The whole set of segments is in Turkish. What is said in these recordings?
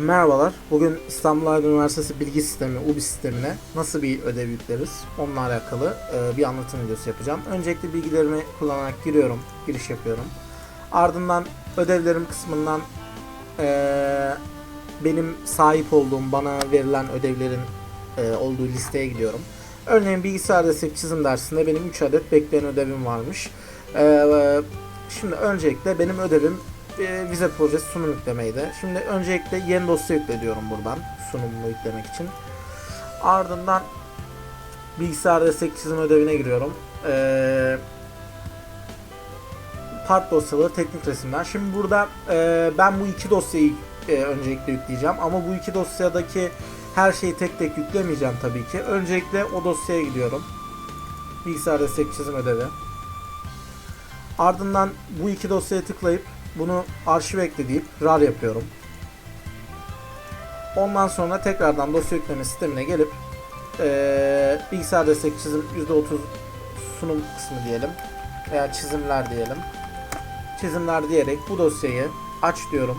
Merhabalar. Bugün İstanbul Aydın Üniversitesi Bilgi Sistemi UBİ sistemine nasıl bir ödev yükleriz onunla alakalı e, bir anlatım videosu yapacağım. Öncelikle bilgilerimi kullanarak giriyorum, giriş yapıyorum. Ardından ödevlerim kısmından e, benim sahip olduğum bana verilen ödevlerin e, olduğu listeye gidiyorum. Örneğin bilgisayar destek çizim dersinde benim 3 adet bekleyen ödevim varmış. Şimdi öncelikle benim ödevim e, vize projesi sunum yüklemeydi. Şimdi öncelikle yeni dosya yükle diyorum buradan sunumunu yüklemek için. Ardından bilgisayar destek çizim ödevine giriyorum. Ee, part dosyaları teknik resimler. Şimdi burada e, ben bu iki dosyayı e, öncelikle yükleyeceğim ama bu iki dosyadaki her şeyi tek tek yüklemeyeceğim tabii ki. Öncelikle o dosyaya gidiyorum. Bilgisayar destek çizim ödevi. Ardından bu iki dosyaya tıklayıp bunu arşiv ekle deyip rar yapıyorum. Ondan sonra tekrardan dosya yükleme sistemine gelip eee bilgisayar destek çizim %30 sunum kısmı diyelim veya çizimler diyelim. Çizimler diyerek bu dosyayı aç diyorum.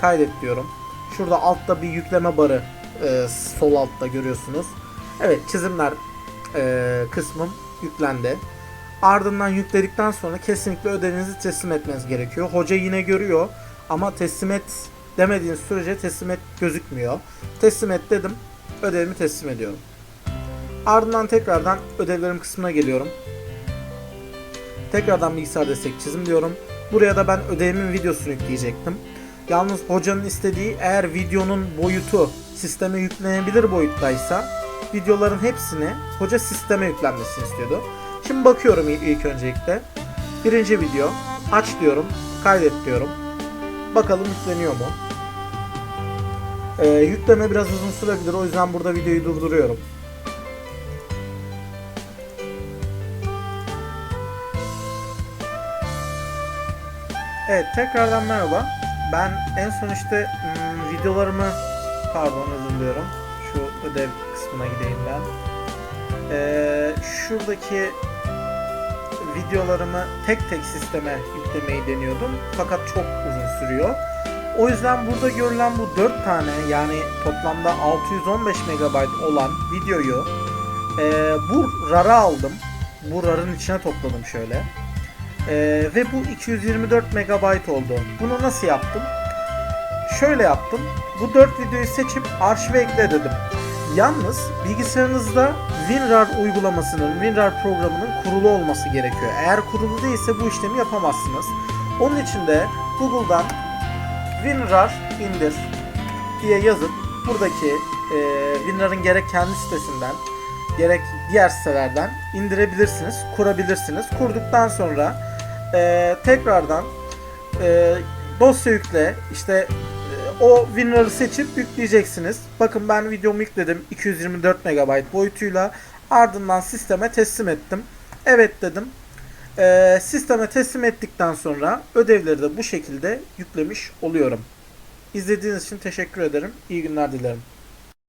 Kaydet diyorum. Şurada altta bir yükleme barı eee, sol altta görüyorsunuz. Evet çizimler eee, kısmım yüklendi. Ardından yükledikten sonra kesinlikle ödevinizi teslim etmeniz gerekiyor. Hoca yine görüyor ama teslim et demediğiniz sürece teslim et gözükmüyor. Teslim et dedim. Ödevimi teslim ediyorum. Ardından tekrardan ödevlerim kısmına geliyorum. Tekrardan bilgisayar destek çizim diyorum. Buraya da ben ödevimin videosunu yükleyecektim. Yalnız hocanın istediği eğer videonun boyutu sisteme yüklenebilir boyuttaysa videoların hepsini hoca sisteme yüklenmesini istiyordu. Şimdi bakıyorum il- ilk öncelikle. Birinci video. Aç diyorum. Kaydet diyorum. Bakalım yükleniyor mu? Ee, yükleme biraz uzun sürebilir. O yüzden burada videoyu durduruyorum. Evet tekrardan merhaba. Ben en son işte hmm, videolarımı pardon özür diliyorum. Şu ödev kısmına gideyim ben. Ee, şuradaki videolarımı tek tek sisteme yüklemeyi deniyordum. Fakat çok uzun sürüyor. O yüzden burada görülen bu 4 tane yani toplamda 615 MB olan videoyu e, bu RAR'a aldım. Bu RAR'ın içine topladım şöyle. E, ve bu 224 MB oldu. Bunu nasıl yaptım? Şöyle yaptım. Bu 4 videoyu seçip arşive ekle dedim. Yalnız bilgisayarınızda WinRAR uygulamasının, WinRAR programının kurulu olması gerekiyor. Eğer kurulu değilse bu işlemi yapamazsınız. Onun için de Google'dan WinRAR indir diye yazıp buradaki e, WinRAR'ın gerek kendi sitesinden gerek diğer sitelerden indirebilirsiniz, kurabilirsiniz. Kurduktan sonra e, tekrardan e, dosya yükle, işte o WinRAR'ı seçip yükleyeceksiniz. Bakın ben videomu yükledim 224 MB boyutuyla. Ardından sisteme teslim ettim. Evet dedim. E, sisteme teslim ettikten sonra ödevleri de bu şekilde yüklemiş oluyorum. İzlediğiniz için teşekkür ederim. İyi günler dilerim.